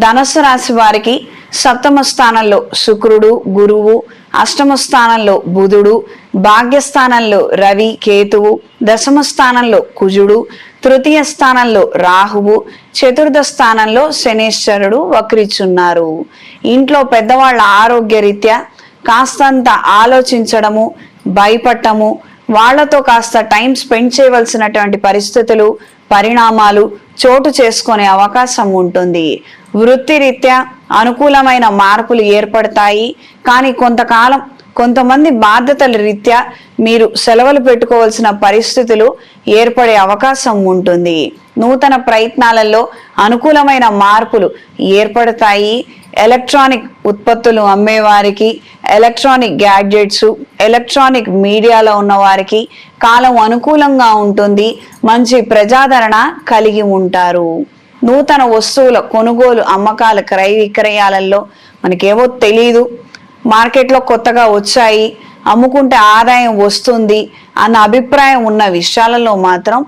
ధనస్సు రాశి వారికి సప్తమ స్థానంలో శుక్రుడు గురువు అష్టమ స్థానంలో బుధుడు భాగ్యస్థానంలో రవి కేతువు దశమ స్థానంలో కుజుడు తృతీయ స్థానంలో రాహువు చతుర్థ స్థానంలో శనేశ్వరుడు వక్రిచున్నారు ఇంట్లో పెద్దవాళ్ళ ఆరోగ్య రీత్యా కాస్తంత ఆలోచించడము భయపడటము వాళ్ళతో కాస్త టైం స్పెండ్ చేయవలసినటువంటి పరిస్థితులు పరిణామాలు చోటు చేసుకునే అవకాశం ఉంటుంది. వృత్తిరీత్యా అనుకూలమైన మార్పులు ఏర్పడతాయి. కానీ కొంతకాలం కొంతమంది బాధ్యతల రీత్యా మీరు సెలవులు పెట్టుకోవాల్సిన పరిస్థితులు ఏర్పడే అవకాశం ఉంటుంది. నూతన ప్రయత్నాలలో అనుకూలమైన మార్పులు ఏర్పడతాయి. ఎలక్ట్రానిక్ ఉత్పత్తులు అమ్మేవారికి ఎలక్ట్రానిక్ గ్యాడ్జెట్స్ ఎలక్ట్రానిక్ మీడియాలో ఉన్నవారికి కాలం అనుకూలంగా ఉంటుంది మంచి ప్రజాదరణ కలిగి ఉంటారు. నూతన వస్తువుల కొనుగోలు అమ్మకాల క్రయ విక్రయాలలో మనకేమో తెలీదు. మార్కెట్లో కొత్తగా వచ్చాయి అమ్ముకుంటే ఆదాయం వస్తుంది అన్న అభిప్రాయం ఉన్న విషయాలలో మాత్రం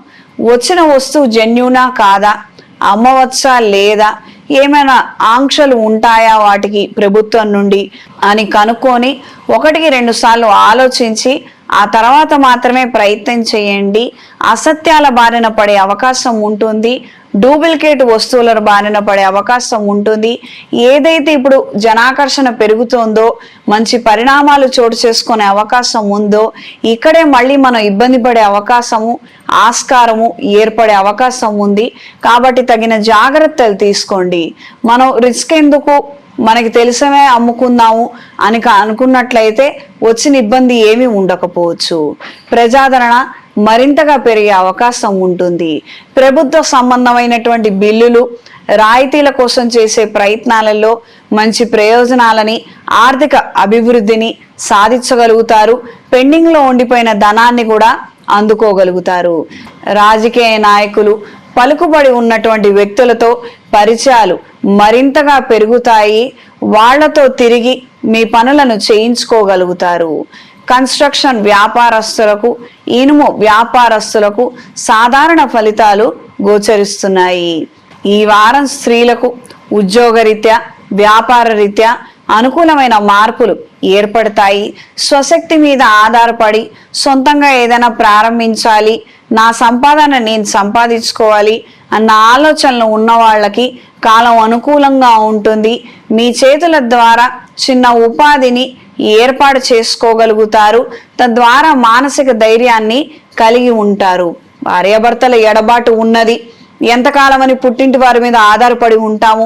వచ్చిన వస్తువు జెన్యునా కాదా అమ్మవచ్చా లేదా ఏమైనా ఆంక్షలు ఉంటాయా వాటికి ప్రభుత్వం నుండి అని కనుక్కొని ఒకటికి రెండు సార్లు ఆలోచించి ఆ తర్వాత మాత్రమే ప్రయత్నం చేయండి. అసత్యాల బారిన పడే అవకాశం ఉంటుంది. డూప్లికేట్ వస్తువుల బారిన పడే అవకాశం ఉంటుంది. ఏదైతే ఇప్పుడు జనాకర్షణ పెరుగుతుందో మంచి పరిణామాలు చోటు చేసుకునే అవకాశం ఉందో ఇక్కడే మళ్ళీ మనం ఇబ్బంది పడే అవకాశము ఆస్కారము ఏర్పడే అవకాశం ఉంది. కాబట్టి తగిన జాగ్రత్తలు తీసుకోండి. మనం రిస్క్ ఎందుకు మనకి తెలిసమే అమ్ముకుందాము అని అనుకున్నట్లయితే వచ్చిన ఇబ్బంది ఏమీ ఉండకపోవచ్చు. ప్రజాదరణ మరింతగా పెరిగే అవకాశం ఉంటుంది. ప్రభుత్వ సంబంధమైనటువంటి బిల్లులు రాయితీల కోసం చేసే ప్రయత్నాలలో మంచి ప్రయోజనాలని ఆర్థిక అభివృద్ధిని సాధించగలుగుతారు. పెండింగ్లో ఉండిపోయిన ధనాన్ని కూడా అందుకోగలుగుతారు. రాజకీయ నాయకులు పలుకుబడి ఉన్నటువంటి వ్యక్తులతో పరిచయాలు మరింతగా పెరుగుతాయి. వాళ్ళతో తిరిగి మీ పనులను చేయించుకోగలుగుతారు. కన్స్ట్రక్షన్ వ్యాపారస్తులకు ఇనుము వ్యాపారస్తులకు సాధారణ ఫలితాలు గోచరిస్తున్నాయి. ఈ వారం స్త్రీలకు ఉద్యోగరీత్యా వ్యాపార రీత్యా అనుకూలమైన మార్పులు ఏర్పడతాయి. స్వశక్తి మీద ఆధారపడి సొంతంగా ఏదైనా ప్రారంభించాలి నా సంపాదన నేను సంపాదించుకోవాలి అన్న ఆలోచనలు ఉన్న వాళ్ళకి కాలం అనుకూలంగా ఉంటుంది. మీ చేతుల ద్వారా చిన్న ఉపాధిని ఏర్పాటు చేసుకోగలుగుతారు. తద్వారా మానసిక ధైర్యాన్ని కలిగి ఉంటారు. భార్యాభర్తల ఎడబాటు ఉన్నది. ఎంతకాలమని పుట్టింటి వారి మీద ఆధారపడి ఉంటాము.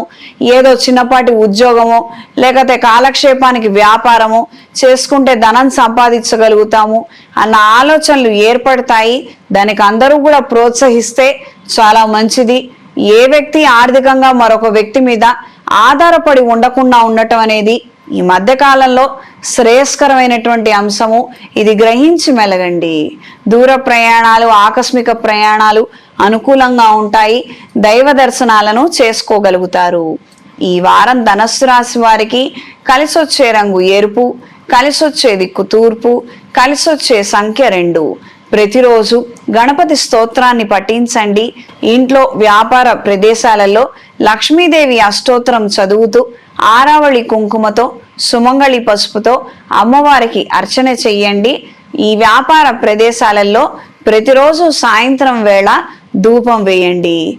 ఏదో చిన్నపాటి ఉద్యోగమో లేకపోతే కాలక్షేపానికి వ్యాపారమో చేసుకుంటే ధనం సంపాదించగలుగుతాము అన్న ఆలోచనలు ఏర్పడతాయి. దానికి అందరూ కూడా ప్రోత్సహిస్తే చాలా మంచిది. ఏ వ్యక్తి ఆర్థికంగా మరొక వ్యక్తి మీద ఆధారపడి ఉండకుండా ఉండటం అనేది ఈ మధ్యకాలంలో శ్రేయస్కరమైనటువంటి అంశము ఇది గ్రహించి మెలగండి. దూర ప్రయాణాలు ఆకస్మిక ప్రయాణాలు అనుకూలంగా ఉంటాయి. దైవ దర్శనాలను చేసుకోగలుగుతారు. ఈ వారం ధనస్సు రాశి వారికి కలిసొచ్చే రంగు ఎరుపు కలిసొచ్చే దిక్కు తూర్పు కలిసొచ్చే సంఖ్య రెండు. ప్రతిరోజు గణపతి స్తోత్రాన్ని పఠించండి. ఇంట్లో వ్యాపార ప్రదేశాలలో లక్ష్మీదేవి అష్టోత్తరం చదువుతూ ఆరావళి కుంకుమతో సుమంగళి పసుపుతో అమ్మవారికి అర్చన చెయ్యండి. ఈ వ్యాపార ప్రదేశాలలో ప్రతిరోజు సాయంత్రం వేళ ధూపం వేయండి.